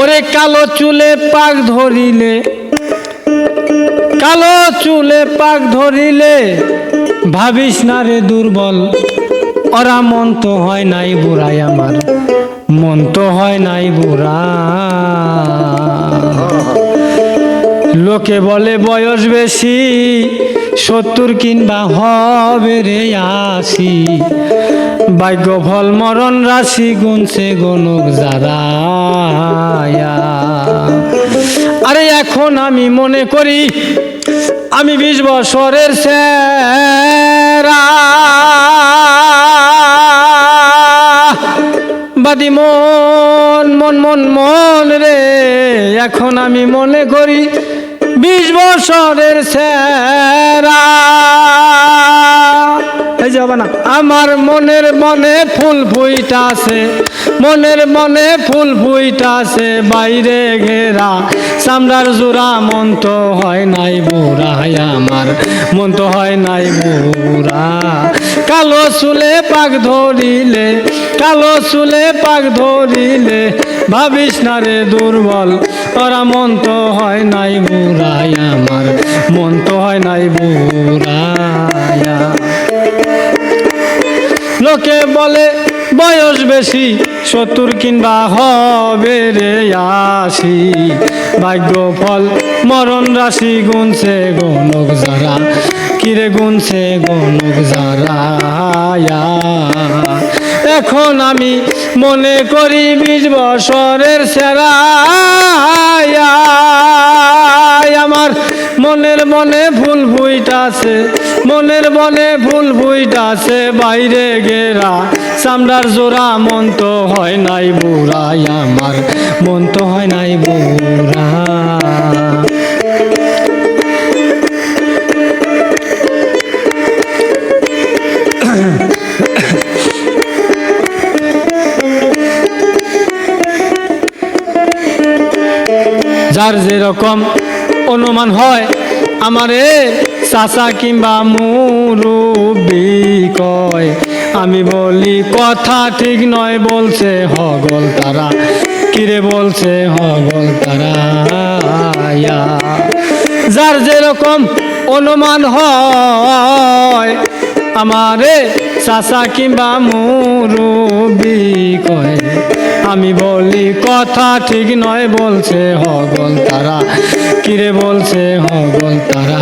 ওরে কালো চুলে পাক ধরিলে, কালো চুলে পাক ধরিলে, ভাবিস না রে দুর্বল, ওরা মন তো হয় নাই বুড়াই আমার, মন তো হয় নাই বুড়া। লোকে বলে বয়স বেশি, সত্তর কিংবা হবে রে আসি ভাগ্য ফল মরণ রাশি গুনছে গণক যারা আরে এখন আমি মনে করি, আমি বিশ বছরের সেরা। বাদি মন মন মন মন রে, এখন আমি মনে করি, বিশ বছরের সেরা। এই যাবা না। আমার মনের মনে ফুল ফুইটা আছে, মনের মনে ফুল ফুইটা আছে, বাইরে ঘেরা চামড়ার জোড়া মন তো হয় নাই বুড়া আমার মন তো হয় নাই বুড়া। কালো চুলে পাক ধরিলে, কালো চুলে পাক ধরিলে, ভাবিস না রে দুর্বল ওরা মন তো হয় নাই বুড়াই আমার মন তো হয় নাই বুড়ায়া বেশি সত্তর কিংবা হবে রে আসি ভাগ্য ফল, মরণ রাশি গুনছে গণক যারা। কিরে গুনছে গণক যারা এখন আমি মনে করি বিশ বছরের সেরা আমার মনের মনে ফুল ফুইটাছে মনের মনে ফুল ফুইটাছে বাইরে গেরা। চামড়ার জোড়া মন তো হয় নাই বুড়াই আমার, মন তো হয় নাই বুড়া। যার যেরকম অনুমান হয়, আমারে চাচা কিংবা মুরুবি কয়, আমি বলি, কথা ঠিক নয় বলছে হগল তারা। কিরে বলছে হগল তারা। যার যেরকম অনুমান হয়, আমারে চাচা কিংবা মুরুবি কয়, আমি বলি, কথা ঠিক নয় বলছে হগল তারা। কিরে বলছে, হগল তারা।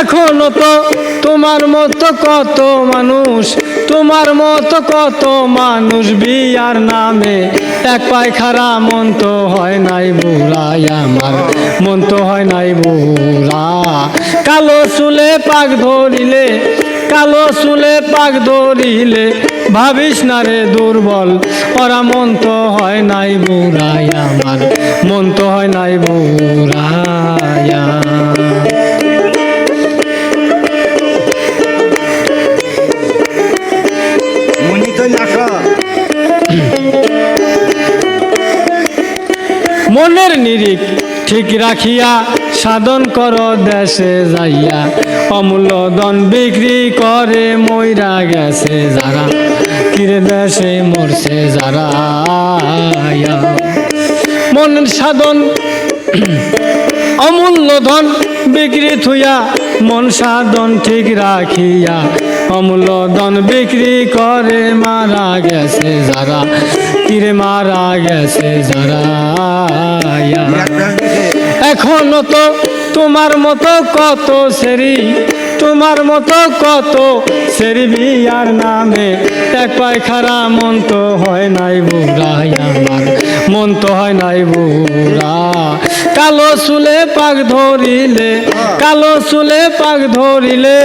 এখনও তো তোমার মতো কত মানুষ, তোমার মতো কত মানুষ বিয়ার নামে এক পায়খারা মন তো হয় নাই বুড়াই আমার মন তো হয় নাই বুড়া কালো চুলে পাক ধরিলে, কালো চুলে পাক ধরিলে ভাবিস না রে দুর্বল ওরা মন তো হয় নাই বুড়াই আমার মন তো হয় নাই নাকা মনের নিরিখ ঠিক রাখিয়া সাধন কর দেশে যাইয়া। অমূল্য দন বিক্রি করে ময়রা গেছে যারা। কিরে দেশে মরছে যারা মনের সাধন, অমূল্য ধন বিক্রি থুইয়া মন সাধন ঠিক রাখিয়া, অমূল্য ধন বিক্রি করে মারা গেছে যারা কিরে মারা গেছে যারা এখনও তো তোমার মতো কত সেরি তোমার মতো কত সেরি বিয়ার নামে। এক পায়খারা মন তো হয় নাই বুড়াই আমার মন তো হয় নাই বুড়া। কালো চুলে পাক ধরিলে, কালো চুলে পাক ধরিলে,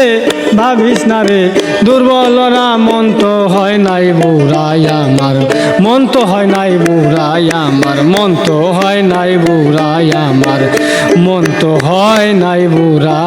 ভাবিস না রে, দুর্বলরা মন তো হয় নাই বুড়াই আমার মন তো হয় নাই বুড়াই আমার মন তো হয় নাই বুড়াই আমার মন তো হয় নাই বুড়া।